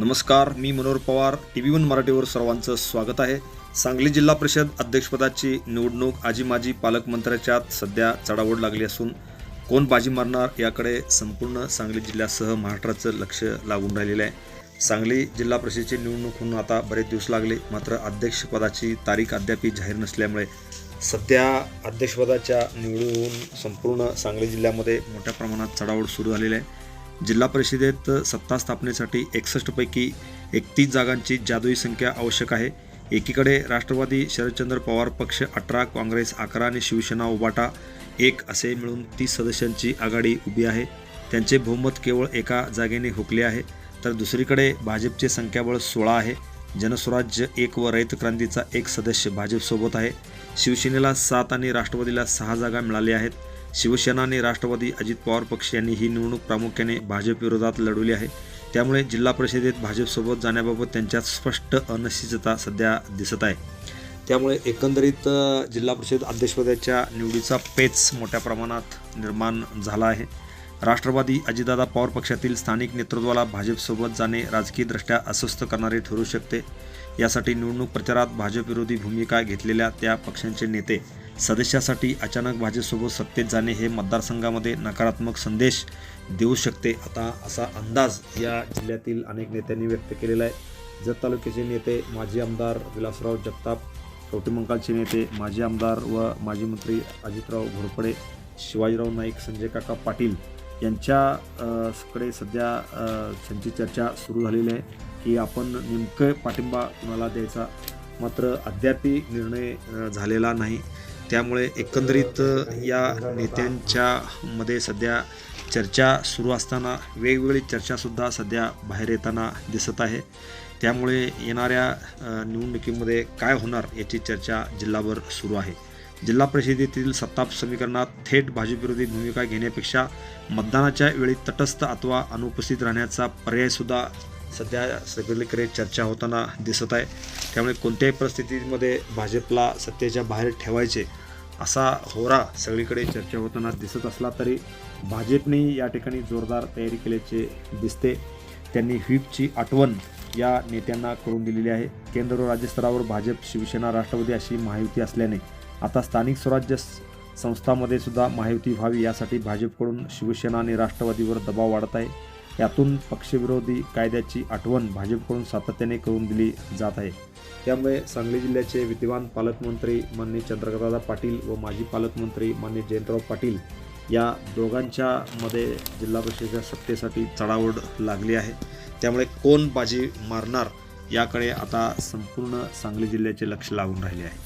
नमस्कार मी Manohar Pawar T V one मराठीवर सर्वांचं स्वागत आहे. सांगली जिल्हा परिषद अध्यक्षपदाची निवडणूक आजी माजी पालकमंत्र्याच्यात सध्या चढावड लागली असून कोण बाजी मारणार याकडे संपूर्ण सांगली जिल्ह्यासह महाराष्ट्राचं लक्ष लागून राहिलेलं आहे. सांगली जिल्हा परिषदेची निवडणूक होऊन आता बरेच दिवस लागले मात्र अध्यक्षपदाची तारीख अद्याप जाहीर नसल्यामुळे सध्या अध्यक्षपदाच्या निवडून संपूर्ण सांगली जिल्ह्यामध्ये मोठ्या प्रमाणात चढावड सुरू झालेली आहे. जिल्हा परिषदेत सत्ता स्थापनेसाठी एकसष्टपैकी एकतीस जागांची जादुई संख्या आवश्यक आहे. एकीकडे राष्ट्रवादी शरदचंद्र पवार पक्ष अठरा काँग्रेस अकरा आणि शिवसेना उबाटा एक असे मिळून तीस सदस्यांची आघाडी उभी आहे. त्यांचे बहुमत केवळ एका जागेने हुकले आहे तर दुसरीकडे भाजपचे संख्याबळ सोळा आहे. जनस्वराज्य एक व रयत क्रांतीचा एक सदस्य भाजपसोबत आहे. शिवसेनेला सात आणि राष्ट्रवादीला सहा जागा मिळाल्या आहेत. शिवसेना आणि राष्ट्रवादी अजित पवार पक्ष यांनी ही निवडणूक प्रामुख्याने भाजपविरोधात लढवली आहे. त्यामुळे जिल्हा परिषदेत भाजपसोबत जाण्याबाबत त्यांच्यात स्पष्ट अनिश्चितता सध्या दिसत आहे. त्यामुळे एकंदरीत जिल्हा परिषद अध्यक्षपदाच्या निवडीचा पेच मोठ्या प्रमाणात निर्माण झाला आहे. राष्ट्रवादी अजितदादा पवार पक्षातील स्थानिक नेतृत्वाला भाजपसोबत जाणे राजकीयदृष्ट्या अस्वस्थ करणारे ठरू शकते. यासाठी निवडणूक प्रचारात भाजपविरोधी भूमिका घेतलेल्या त्या पक्षांचे नेते सदस्यासाठी अचानक भाजपसोबत सत्तेत जाणे हे मतदारसंघामध्ये नकारात्मक संदेश देऊ शकते. आता असा अंदाज या जिल्ह्यातील अनेक नेत्यांनी व्यक्त केलेला आहे. जत तालुक्याचे नेते माजी आमदार विलासराव जगताप कवटेमंकाळचे नेते माजी आमदार व माजी मंत्री अजितराव घोरपडे शिवाजीराव नाईक संजय काका पाटील यांच्याकडे सध्या त्यांची चर्चा सुरू झालेली आहे की आपण नेमकं पाठिंबा कुणाला द्यायचा? मात्र अद्यापही निर्णय झालेला नाही. त्यामुळे एकंदरीत या नेत्यांच्या मध्ये सध्या चर्चा सुरू असताना वेगवेगळी चर्चासुद्धा सध्या बाहेर येताना दिसत आहे. त्यामुळे येणाऱ्या निवडणुकीमध्ये काय होणार याची चर्चा जिल्हाभर सुरू आहे. जिल्हा परिषदेतील सत्ता समीकरणात थेट भाजपविरोधी भूमिका घेण्यापेक्षा मतदानाच्या वेळी तटस्थ अथवा अनुपस्थित राहण्याचा पर्यायसुद्धा सध्या सगळीकडे चर्चा होताना दिसत आहे. त्यामुळे कोणत्याही परिस्थितीमध्ये भाजपला सत्तेच्या बाहेर ठेवायचे असा होरा सगळीकडे चर्चा होताना दिसत असला तरी भाजपने या ठिकाणी जोरदार तयारी केल्याचे दिसते. त्यांनी व्हीपची आठवण या नेत्यांना करून दिलेली आहे. केंद्र व राज्यस्तरावर भाजप शिवसेना राष्ट्रवादी अशी महायुती असल्याने आता स्थानिक स्वराज्य संस्थामध्ये सुद्धा महायुती व्हावी यासाठी भाजपकडून शिवसेना आणि राष्ट्रवादीवर दबाव वाढत आहे. यातून पक्षविरोधी कायद्याची आठवण भाजपकडून सातत्याने करून दिली जात आहे. त्यामुळे सांगली जिल्ह्याचे विद्यमान पालकमंत्री माननीय चंद्रकांतदादा पाटील व माजी पालकमंत्री माननीय जयंतराव पाटील या दोघांच्या मध्ये जिल्हा परिषदेच्या सत्तेसाठी चढाओढ लागली आहे. त्यामुळे कोण बाजी मारणार याकडे आता संपूर्ण सांगली जिल्ह्याचे लक्ष लागून राहिले आहे.